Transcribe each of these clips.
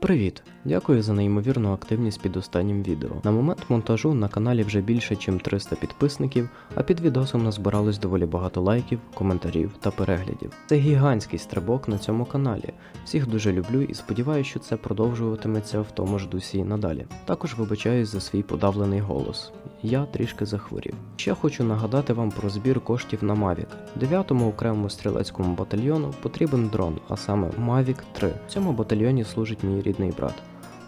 Привіт! Дякую за неймовірну активність під останнім відео. На момент монтажу на каналі вже більше, ніж 300 підписників, а під відосом назбиралось доволі багато лайків, коментарів та переглядів. Це гігантський стрибок на цьому каналі. Всіх дуже люблю і сподіваюся, що це продовжуватиметься в тому ж дусі і надалі. Також вибачаюсь за свій подавлений голос. Я трішки захворів. Ще хочу нагадати вам про збір коштів на Mavic. 9-му окремому стрілецькому батальйону потрібен дрон, а саме Mavic 3. В цьому батальйоні служить мій рідний брат.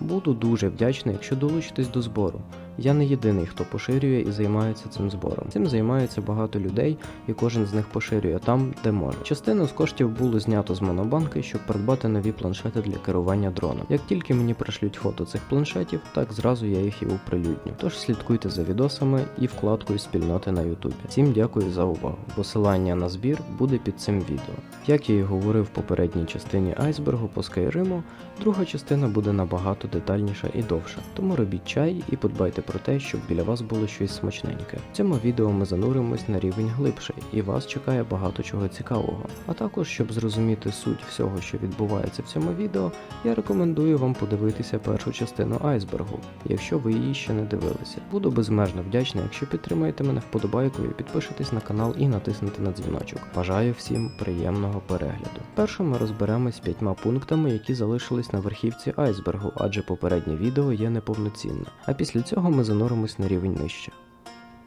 Буду дуже вдячний, якщо долучитесь до збору. Я не єдиний, хто поширює і займається цим збором. Цим займається багато людей, і кожен з них поширює там, де може. Частину з коштів було знято з монобанки, щоб придбати нові планшети для керування дроном. Як тільки мені пришлють фото цих планшетів, так зразу я їх і оприлюдню. Тож слідкуйте за відосами і вкладкою спільноти на Ютубі. Всім дякую за увагу. Посилання на збір буде під цим відео. Як я і говорив в попередній частині айсбергу по Скайриму, друга частина буде набагато детальніша і довша. Тому робіть чай і подбайте про те, щоб біля вас було щось смачненьке. В цьому відео ми зануримось на рівень глибший, і вас чекає багато чого цікавого. А також, щоб зрозуміти суть всього, що відбувається в цьому відео, я рекомендую вам подивитися першу частину айсбергу, якщо ви її ще не дивилися. Буду безмежно вдячний, якщо підтримаєте мене вподобайкою, підпишитесь на канал і натиснете на дзвіночок. Бажаю всім приємного перегляду. Перше ми розберемось з п'ятьма пунктами, які залишились на верхівці айсбергу, адже попереднє відео є неповноцінне. А після цього ми зануримось на рівень нижче.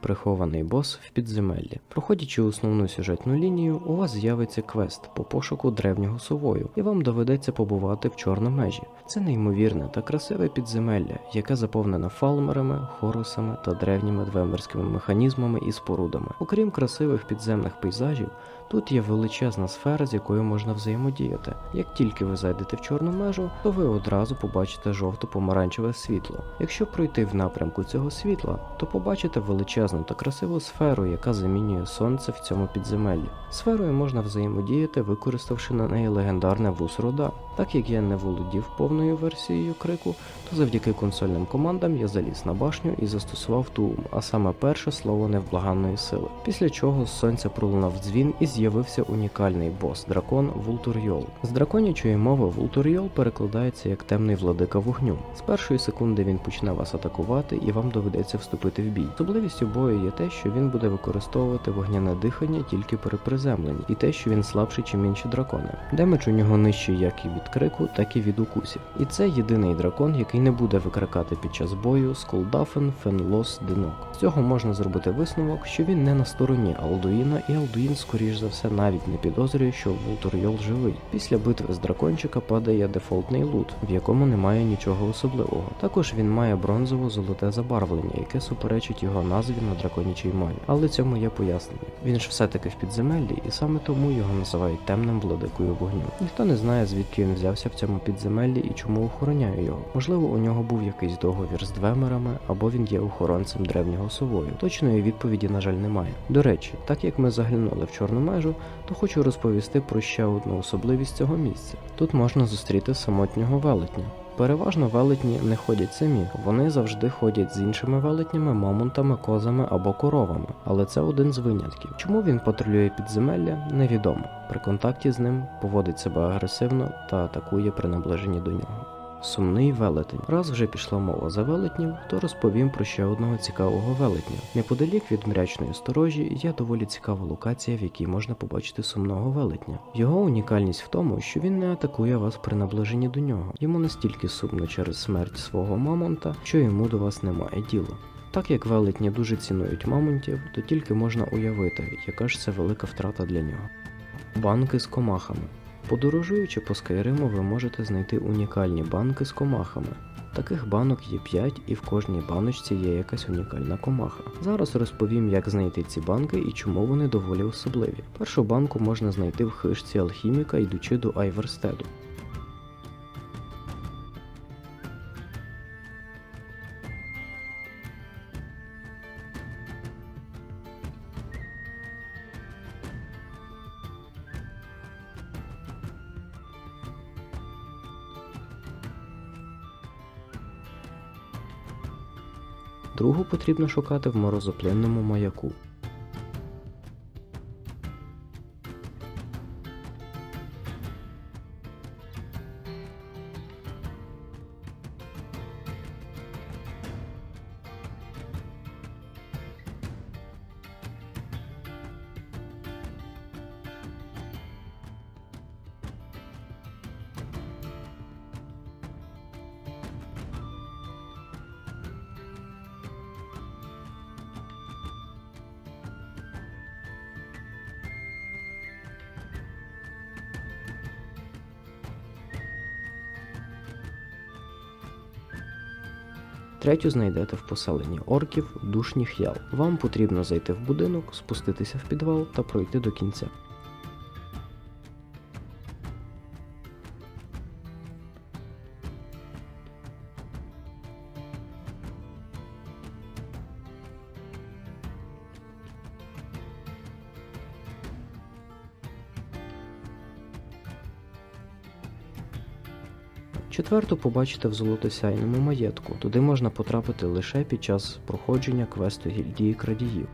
Прихований бос в підземеллі. Проходячи основну сюжетну лінію, у вас з'явиться квест по пошуку древнього совою, і вам доведеться побувати в чорномежі. Це неймовірне та красиве підземелля, яке заповнене фалмерами, хорусами та древніми двемерськими механізмами і спорудами. Окрім красивих підземних пейзажів, тут є величезна сфера, з якою можна взаємодіяти. Як тільки ви зайдете в чорну межу, то ви одразу побачите жовто-помаранчеве світло. Якщо пройти в напрямку цього світла, то побачите величезну та красиву сферу, яка замінює сонце в цьому підземеллі. Сферою можна взаємодіяти, використавши на неї легендарне вус рода. Так як я не володів повною версією крику, то завдяки консольним командам я заліз на башню і застосував туум, а саме перше слово невблаганної сили. Після чого з сонця пролунав дзвін і з'явився унікальний бос дракон Вултурйол. З драконячої мови Вултурйол перекладається як темний владика вогню. З першої секунди він почне вас атакувати і вам доведеться вступити в бій. Особливістю бою є те, що він буде використовувати вогняне дихання тільки при приземленні, і те, що він слабший, чим інші дракони. Демедж у нього нижчий як і від крику, так і від укусів. І це єдиний дракон, який не буде викрикати під час бою Сколдафен Фенлос Динок. З цього можна зробити висновок, що він не на стороні Алдуїна, і Алдуїн, скоріш за все, навіть не підозрює, що Вултурйол живий. Після битви з дракончика падає дефолтний лут, в якому немає нічого особливого. Також він має бронзово-золоте забарвлення, яке суперечить його назві на драконячій мові. Але цьому є пояснення. Він ж все-таки в підземеллі, і саме тому його називають темним владикою вогню. Ніхто не знає, звідки він взявся в цьому підземеллі і чому охороняє його. Можливо, у нього був якийсь договір з двемерами, або він є охоронцем древнього совою. Точної відповіді, на жаль, немає. До речі, так як ми заглянули в чорну межу, то хочу розповісти про ще одну особливість цього місця. Тут можна зустріти самотнього велетня. Переважно велетні не ходять самі, вони завжди ходять з іншими велетнями, мамонтами, козами або коровами, але це один з винятків. Чому він патрулює підземелля, невідомо. При контакті з ним поводить себе агресивно та атакує при наближенні до нього. Сумний велетень. Раз вже пішла мова за велетнів, то розповім про ще одного цікавого велетня. Неподалік від мрячної сторожі є доволі цікава локація, в якій можна побачити сумного велетня. Його унікальність в тому, що він не атакує вас при наближенні до нього. Йому настільки сумно через смерть свого мамонта, що йому до вас немає діла. Так як велетні дуже цінують мамонтів, то тільки можна уявити, яка ж це велика втрата для нього. Банки з комахами. Подорожуючи по Скайриму, ви можете знайти унікальні банки з комахами. Таких банок є 5 і в кожній баночці є якась унікальна комаха. Зараз розповім, як знайти ці банки і чому вони доволі особливі. Першу банку можна знайти в хижці алхіміка, йдучи до Айверстеду. Другу потрібно шукати в морозоплинному маяку. Третю знайдете в поселенні орків Душніх Ял. Вам потрібно зайти в будинок, спуститися в підвал та пройти до кінця. Четверту побачите в золотосяйному маєтку. Туди можна потрапити лише під час проходження квесту гільдії крадіїв.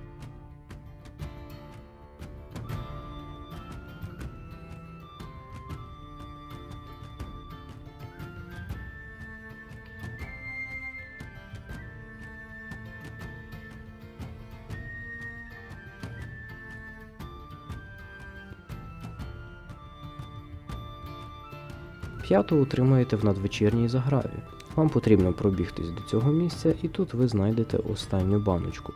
П'яту утримуєте в надвечірній заграві. Вам потрібно пробігтись до цього місця, і тут ви знайдете останню баночку.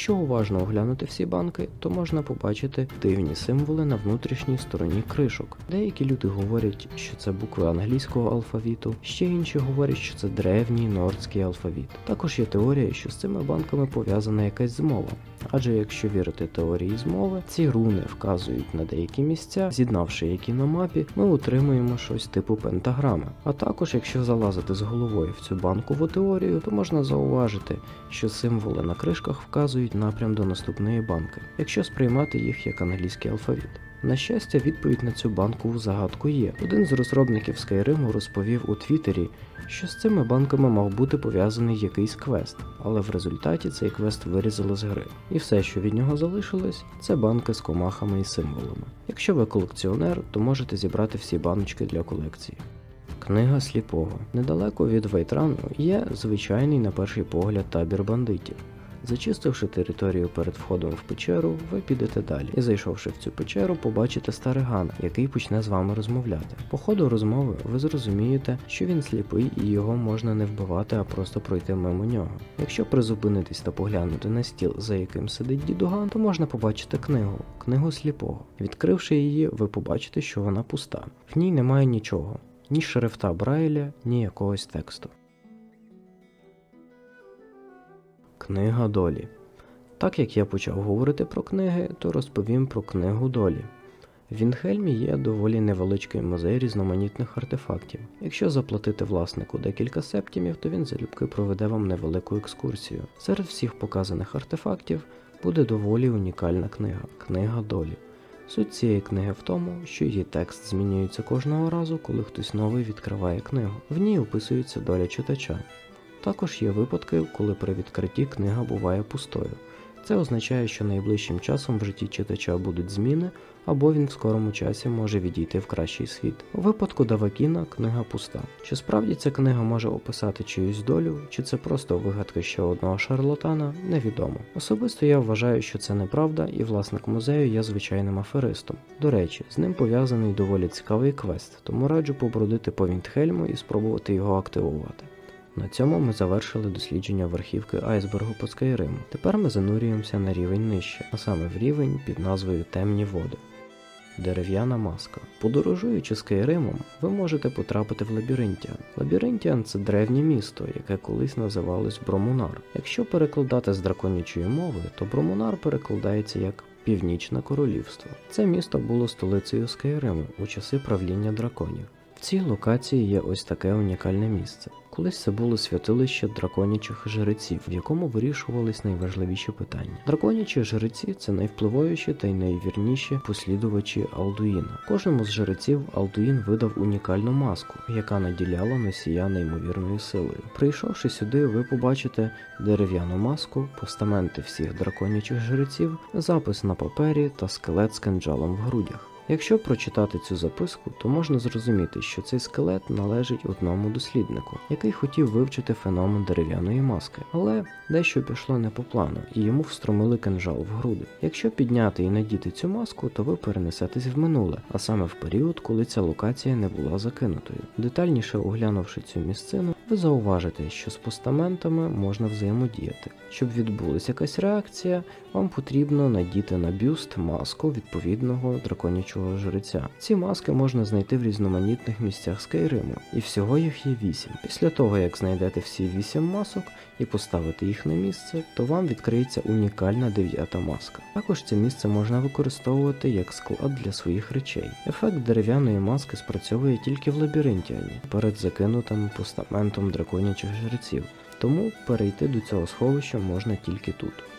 Якщо уважно оглянути всі банки, то можна побачити дивні символи на внутрішній стороні кришок. Деякі люди говорять, що це букви англійського алфавіту, ще інші говорять, що це древній нордський алфавіт. Також є теорія, що з цими банками пов'язана якась змова. Адже якщо вірити теорії змови, ці руни вказують на деякі місця, з'єднавши які на мапі, ми отримуємо щось типу пентаграми. А також, якщо залазити з головою в цю банкову теорію, то можна зауважити, що символи на кришках вказують напрям до наступної банки, якщо сприймати їх як англійський алфавіт. На щастя, відповідь на цю банкову загадку є. Один з розробників Skyrim розповів у Твіттері, що з цими банками мав бути пов'язаний якийсь квест, але в результаті цей квест вирізали з гри. І все, що від нього залишилось, це банки з комахами і символами. Якщо ви колекціонер, то можете зібрати всі баночки для колекції. Книга сліпого. Недалеко від Вейтрану є звичайний на перший погляд табір бандитів. Зачистивши територію перед входом в печеру, ви підете далі. І зайшовши в цю печеру, побачите старигана, який почне з вами розмовляти. По ходу розмови ви зрозумієте, що він сліпий і його можна не вбивати, а просто пройти мимо нього. Якщо призупинитись та поглянути на стіл, за яким сидить дідуган, то можна побачити книгу, книгу сліпого. Відкривши її, ви побачите, що вона пуста. В ній немає нічого, ні шрифта Брайля, ні якогось тексту. Книга долі. Так як я почав говорити про книги, то розповім про книгу долі. В Вінхельмі є доволі невеличкий музей різноманітних артефактів. Якщо заплатити власнику декілька септімів, то він залюбки проведе вам невелику екскурсію. Серед всіх показаних артефактів буде доволі унікальна книга книга долі. Суть цієї книги в тому, що її текст змінюється кожного разу, коли хтось новий відкриває книгу. В ній описується доля читача. Також є випадки, коли при відкритті книга буває пустою. Це означає, що найближчим часом в житті читача будуть зміни, або він в скорому часі може відійти в кращий світ. У випадку Давакіна книга пуста. Чи справді ця книга може описати чиюсь долю, чи це просто вигадка ще одного шарлатана, невідомо. Особисто я вважаю, що це неправда, і власник музею є звичайним аферистом. До речі, з ним пов'язаний доволі цікавий квест, тому раджу побродити по Вінтхельму і спробувати його активувати. На цьому ми завершили дослідження верхівки айсбергу по Скайриму. Тепер ми занурюємося на рівень нижче, а саме в рівень під назвою Темні води. Дерев'яна маска. Подорожуючи Скайримом, ви можете потрапити в Лабіринтіан. Лабіринтіан це древнє місто, яке колись називалось Бромунар. Якщо перекладати з драконячої мови, то Бромунар перекладається як Північне королівство. Це місто було столицею Скайриму у часи правління драконів. В цій локації є ось таке унікальне місце. Колись це було святилище драконячих жреців, в якому вирішувались найважливіші питання. Драконячі жреці це найвпливовіші та й найвірніші послідувачі Алдуїна. Кожному з жреців Алдуїн видав унікальну маску, яка наділяла носія неймовірною силою. Прийшовши сюди, ви побачите дерев'яну маску, постаменти всіх драконячих жреців, запис на папері та скелет з кинджалом в грудях. Якщо прочитати цю записку, то можна зрозуміти, що цей скелет належить одному досліднику, який хотів вивчити феномен дерев'яної маски, але дещо пішло не по плану, і йому встромили кинжал в груди. Якщо підняти і надіти цю маску, то ви перенесетесь в минуле, а саме в період, коли ця локація не була закинутою. Детальніше оглянувши цю місцину, ви зауважите, що з постаментами можна взаємодіяти. Щоб відбулася якась реакція, вам потрібно надіти на бюст маску відповідного драконячого жреця. Ці маски можна знайти в різноманітних місцях Скайриму, і всього їх є вісім. Після того, як знайдете всі вісім масок і поставите їх на місце, то вам відкриється унікальна дев'ята маска. Також це місце можна використовувати як склад для своїх речей. Ефект дерев'яної маски спрацьовує тільки в лабіринтіані перед закинутим постаментом драконячих жреців, тому перейти до цього сховища можна тільки тут.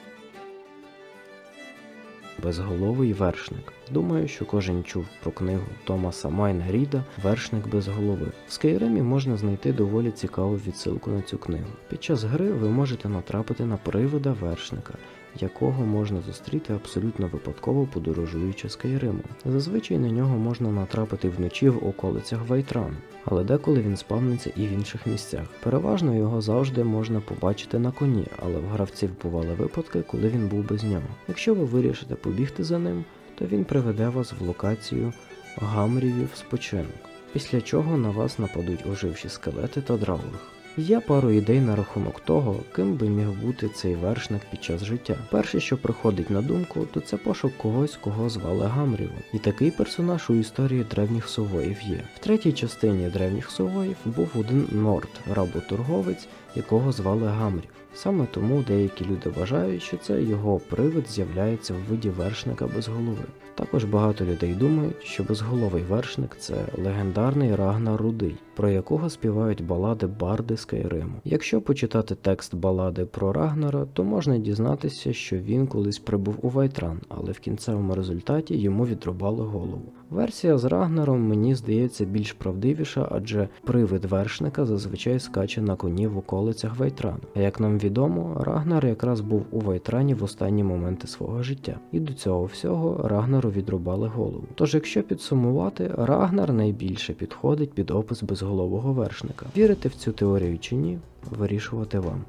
Безголовий вершник. Думаю, що кожен чув про книгу Томаса Майна Ріда Вершник без голови. В Скайримі можна знайти доволі цікаву відсилку на цю книгу. Під час гри ви можете натрапити на привида вершника, якого можна зустріти абсолютно випадково подорожуючи Скайримом. Зазвичай на нього можна натрапити вночі в околицях Вайтран, але деколи він спавниться і в інших місцях. Переважно його завжди можна побачити на коні, але в гравців бували випадки, коли він був без нього. Якщо ви вирішите побігти за ним, то він приведе вас в локацію Гамрівів спочинок, після чого на вас нападуть оживші скелети та драуних. Є пару ідей на рахунок того, ким би міг бути цей вершник під час життя. Перше, що приходить на думку, то це пошук когось, кого звали Гамрівом. І такий персонаж у історії древніх совоїв є. В третій частині древніх совоїв був один Норд, работорговець, якого звали Гамрів. Саме тому деякі люди вважають, що це його привид з'являється в виді вершника без голови. Також багато людей думають, що безголовий вершник це легендарний Рагнар Рудий, про якого співають балади Барди Скайриму. Якщо почитати текст балади про Рагнара, то можна дізнатися, що він колись прибув у Вайтран, але в кінцевому результаті йому відрубали голову. Версія з Рагнаром мені здається більш правдивіша, адже привид вершника зазвичай скаче на коні в околицях Вайтрану. А як нам відомо, Рагнар якраз був у Вайтрані в останні моменти свого життя, і до цього всього Рагнару відрубали голову. Тож, якщо підсумувати, Рагнар найбільше підходить під опис безголового вершника. Вірите в цю теорію чи ні, вирішувати вам.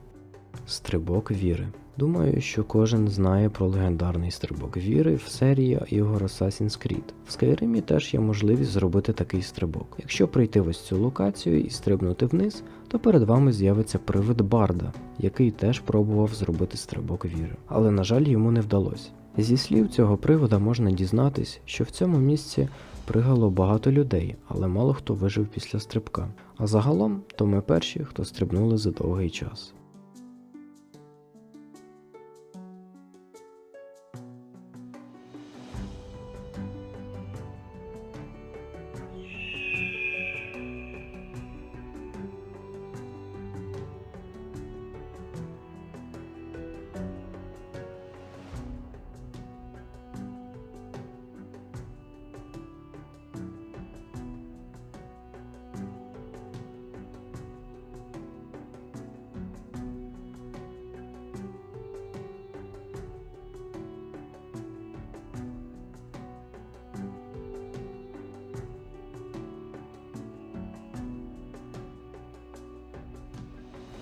Стрибок віри. Думаю, що кожен знає про легендарний стрибок віри в серії ігор Assassin's Creed. В Скайримі теж є можливість зробити такий стрибок. Якщо прийти в ось цю локацію і стрибнути вниз, то перед вами з'явиться привид Барда, який теж пробував зробити стрибок віри. Але, на жаль, йому не вдалося. Зі слів цього привода можна дізнатись, що в цьому місці пригало багато людей, але мало хто вижив після стрибка. А загалом, то ми перші, хто стрибнули за довгий час.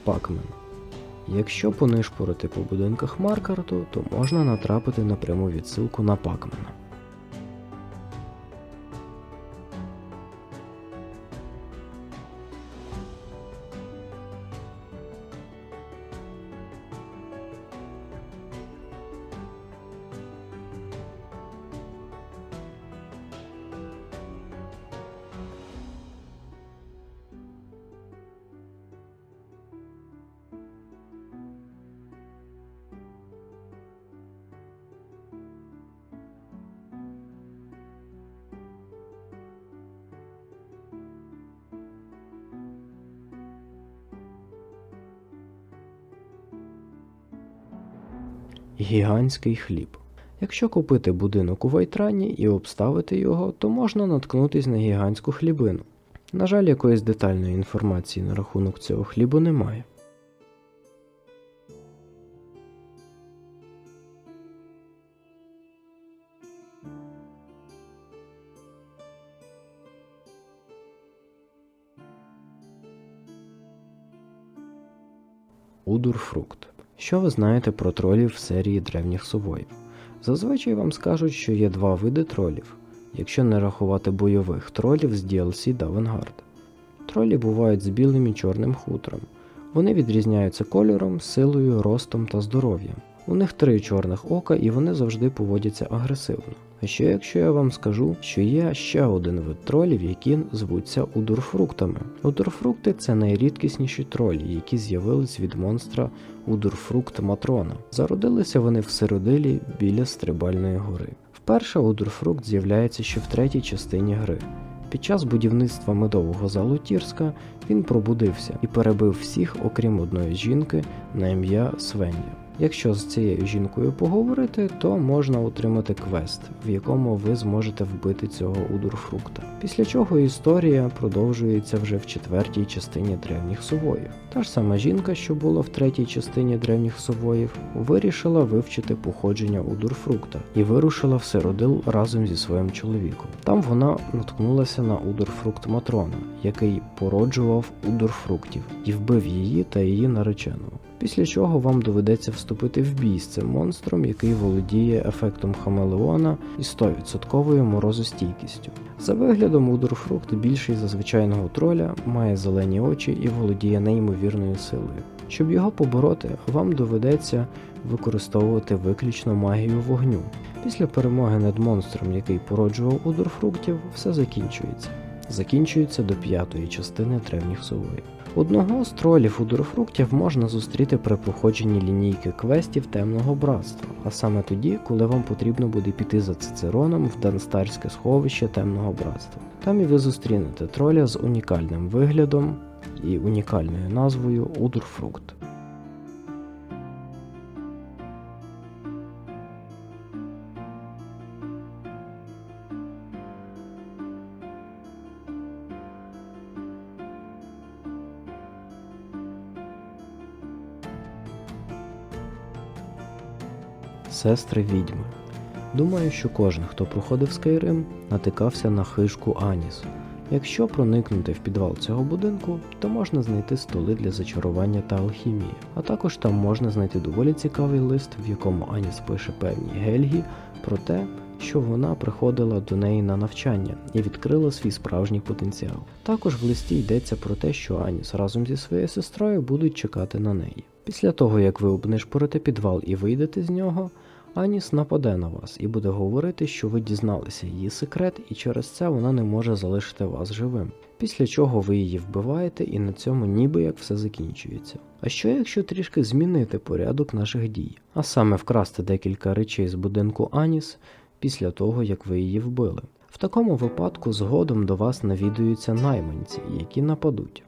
Пакмен. Якщо понишпорити по будинках Маркарту, то можна натрапити на пряму відсилку на Пакмена. гігантський хліб. Якщо купити будинок у Вайтрані і обставити його, то можна наткнутись на гігантську хлібину. На жаль, якоїсь детальної інформації на рахунок цього хлібу немає. Удурфрукт що ви знаєте про тролів в серії древніх сувоїв? Зазвичай вам скажуть, що є два види тролів, якщо не рахувати бойових тролів з DLC Давенгард. Тролі бувають з білим і чорним хутром. Вони відрізняються кольором, силою, ростом та здоров'ям. У них три чорних ока і вони завжди поводяться агресивно. А що якщо я вам скажу, що є ще один вид тролів, які звуться удурфруктами? Удурфрукти це найрідкісніші тролі, які з'явились від монстра Удурфрукт Матрона. Зародилися вони в Сиродилі біля Стрибальної гори. Вперше Удурфрукт з'являється ще в третій частині гри. Під час будівництва медового залу Тірська він пробудився і перебив всіх, окрім одної жінки на ім'я Свен'я. Якщо з цією жінкою поговорити, то можна отримати квест, в якому ви зможете вбити цього удурфрукта. Після чого історія продовжується вже в четвертій частині древніх сувоїв. Та ж сама жінка, що була в третій частині древніх сувоїв, вирішила вивчити походження удурфрукта і вирушила в Сиродил разом зі своїм чоловіком. Там вона наткнулася на удурфрукт Матрона, який породжував удурфруктів, і вбив її та її нареченого. Після чого вам доведеться вступити в бій з цим монстром, який володіє ефектом Хамелеона і 100% морозостійкістю. За виглядом Удурфрукт більший за звичайного троля, має зелені очі і володіє неймовірною силою. Щоб його побороти, вам доведеться використовувати виключно магію вогню. Після перемоги над монстром, який породжував удурфруктів, все закінчується. Закінчується до п'ятої частини древніх сової. Одного з тролів удурфруктів можна зустріти при проходженні лінійки квестів темного братства, а саме тоді, коли вам потрібно буде піти за Цицероном в Данстарське сховище темного братства. Там і ви зустрінете троля з унікальним виглядом і унікальною назвою Удурфрукт. Сестри відьми. Думаю, що кожен, хто проходив Skyrim, натикався на хижку Аніс. Якщо проникнути в підвал цього будинку, то можна знайти столи для зачарування та алхімії, а також там можна знайти доволі цікавий лист, в якому Аніс пише певній Гельгі про те, що вона приходила до неї на навчання і відкрила свій справжній потенціал. Також в листі йдеться про те, що Аніс разом зі своєю сестрою будуть чекати на неї. Після того, як ви обнишпорите підвал і вийдете з нього, Аніс нападе на вас і буде говорити, що ви дізналися її секрет, і через це вона не може залишити вас живим. Після чого ви її вбиваєте, і на цьому ніби як все закінчується. А що якщо трішки змінити порядок наших дій, а саме вкрасти декілька речей з будинку Аніс після того, як ви її вбили? В такому випадку згодом до вас навідуються найманці, які нападуть.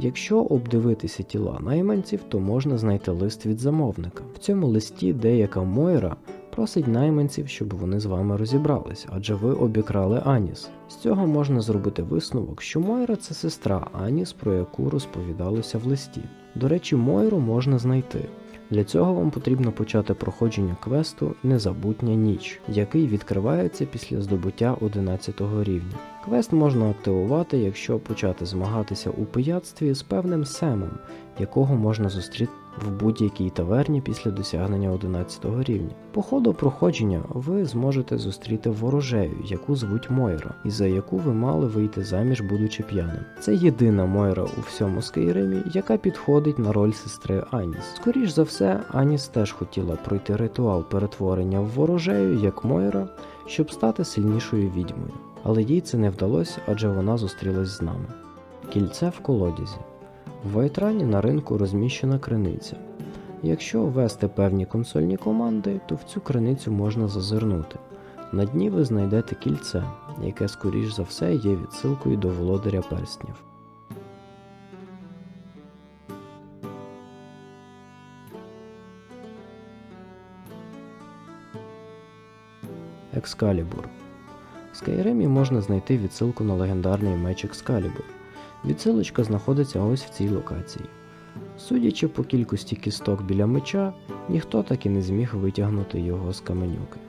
Якщо обдивитися тіла найманців, то можна знайти лист від замовника. В цьому листі деяка Мойра просить найманців, щоб вони з вами розібрались, адже ви обікрали Аніс. З цього можна зробити висновок, що Мойра це сестра Аніс, про яку розповідалося в листі. До речі, Мойру можна знайти. Для цього вам потрібно почати проходження квесту Незабутня ніч, який відкривається після здобуття 11 рівня. Квест можна активувати, якщо почати змагатися у пияцтві з певним семом, якого можна зустріти в будь-якій таверні після досягнення 11 рівня. По ходу проходження ви зможете зустріти ворожею, яку звуть Мойра, і за яку ви мали вийти заміж, будучи п'яним. Це єдина Мойра у всьому Скайримі, яка підходить на роль сестри Аніс. Скоріш за все, Аніс теж хотіла пройти ритуал перетворення в ворожею, як Мойра, щоб стати сильнішою відьмою. Але їй це не вдалося, адже вона зустрілась з нами. Кільце в колодязі. В Вайтрані на ринку розміщена криниця. Якщо ввести певні консольні команди, то в цю криницю можна зазирнути. На дні ви знайдете кільце, яке, скоріш за все, є відсилкою до володаря перснів. Екскалібур. В Скайримі можна знайти відсилку на легендарний меч Екскалібур. Відсилочка знаходиться ось в цій локації. Судячи по кількості кісток біля меча, ніхто так і не зміг витягнути його з каменюки.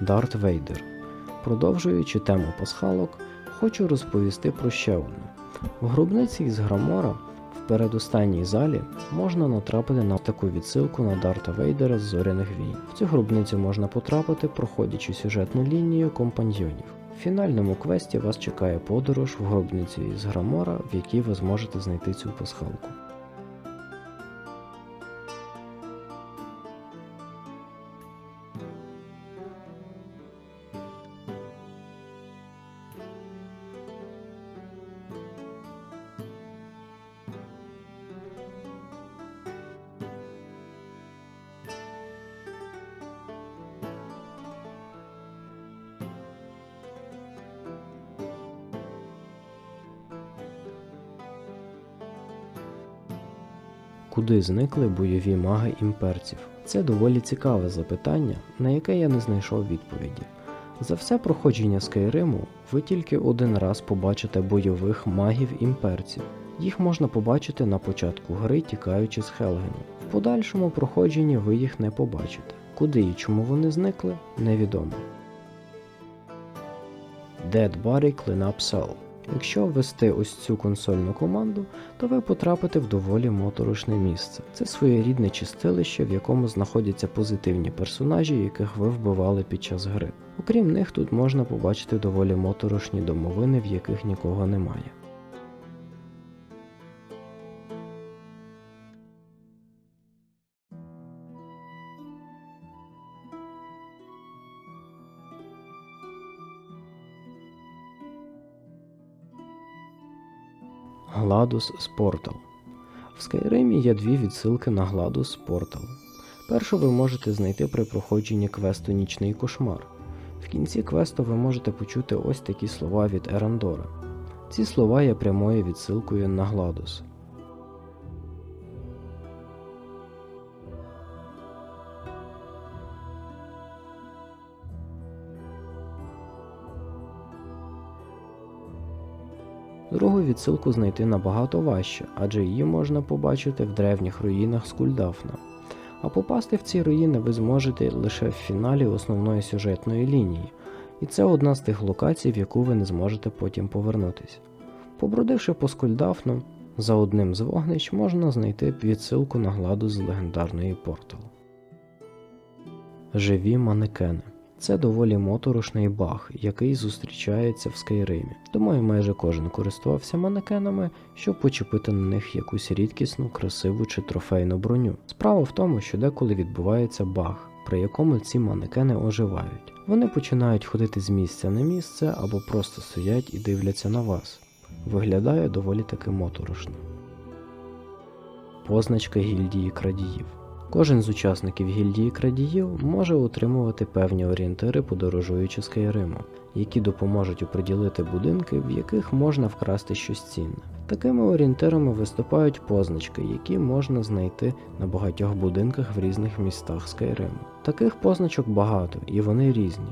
Дарт Вейдер. Продовжуючи тему пасхалок, хочу розповісти про ще одну. В гробниці із Грамора в передостанній залі можна натрапити на таку відсилку на Дарта Вейдера з зоряних війн. В цю гробницю можна потрапити, проходячи сюжетну лінію компаньйонів. В фінальному квесті вас чекає подорож в гробницю із Грамора, в якій ви зможете знайти цю пасхалку. Куди зникли бойові маги імперців? Це доволі цікаве запитання, на яке я не знайшов відповіді. За все проходження Скайриму ви тільки один раз побачите бойових магів імперців. Їх можна побачити на початку гри, тікаючи з Хелгену. В подальшому проходженні ви їх не побачите. Куди і чому вони зникли, невідомо. Dead Barry Cleanup Cell Якщо ввести ось цю консольну команду, то ви потрапите в доволі моторошне місце. Це своєрідне чистилище, в якому знаходяться позитивні персонажі, яких ви вбивали під час гри. Окрім них, тут можна побачити доволі моторошні домовини, в яких нікого немає. Гладус з Портал. В Скайримі є дві відсилки на Гладус Портал. Першу ви можете знайти при проходженні квесту Нічний кошмар. В кінці квесту ви можете почути ось такі слова від Ерандора. Ці слова є прямою відсилкою на Гладус. Другу відсилку знайти набагато важче, адже її можна побачити в древніх руїнах Скульдафна. А попасти в ці руїни ви зможете лише в фіналі основної сюжетної лінії, і це одна з тих локацій, в яку ви не зможете потім повернутися. Побродивши по Скульдафну, за одним з вогнищ можна знайти відсилку на гладу з легендарної порталу. Живі манекени. Це доволі моторошний баг, який зустрічається в Скайримі. Думаю, майже кожен користувався манекенами, щоб почепити на них якусь рідкісну, красиву чи трофейну броню. Справа в тому, що деколи відбувається баг, при якому ці манекени оживають. Вони починають ходити з місця на місце або просто стоять і дивляться на вас. Виглядає доволі таки моторошно. Позначка гільдії крадіїв. Кожен з учасників гільдії крадіїв може отримувати певні орієнтири, подорожуючи Скайриму, які допоможуть оприділити будинки, в яких можна вкрасти щось цінне. Такими орієнтирами виступають позначки, які можна знайти на багатьох будинках в різних містах Скайриму. Таких позначок багато і вони різні.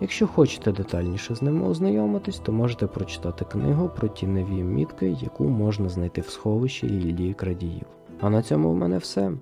Якщо хочете детальніше з ними ознайомитись, то можете прочитати книгу про ті нові мітки, яку можна знайти в сховищі гільдії крадіїв. А на цьому в мене все.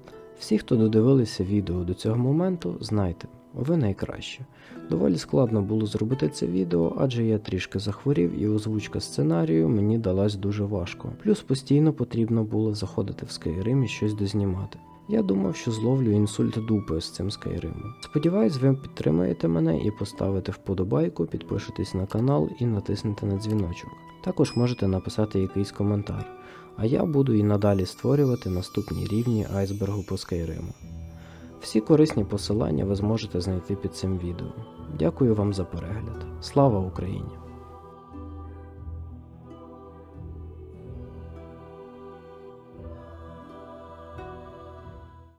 Всі, хто додивилися відео до цього моменту, знайте, ви найкраще. Доволі складно було зробити це відео, адже я трішки захворів і озвучка сценарію мені далась дуже важко. Плюс постійно потрібно було заходити в Skyrim і щось дознімати. Я думав, що зловлю інсульт дупи з цим Скайримом. Сподіваюсь, ви підтримаєте мене і поставите вподобайку, підпишитесь на канал і натиснете на дзвіночок. Також можете написати якийсь коментар. А я буду і надалі створювати наступні рівні айсбергу по Скайриму. Всі корисні посилання ви зможете знайти під цим відео. Дякую вам за перегляд. Слава Україні!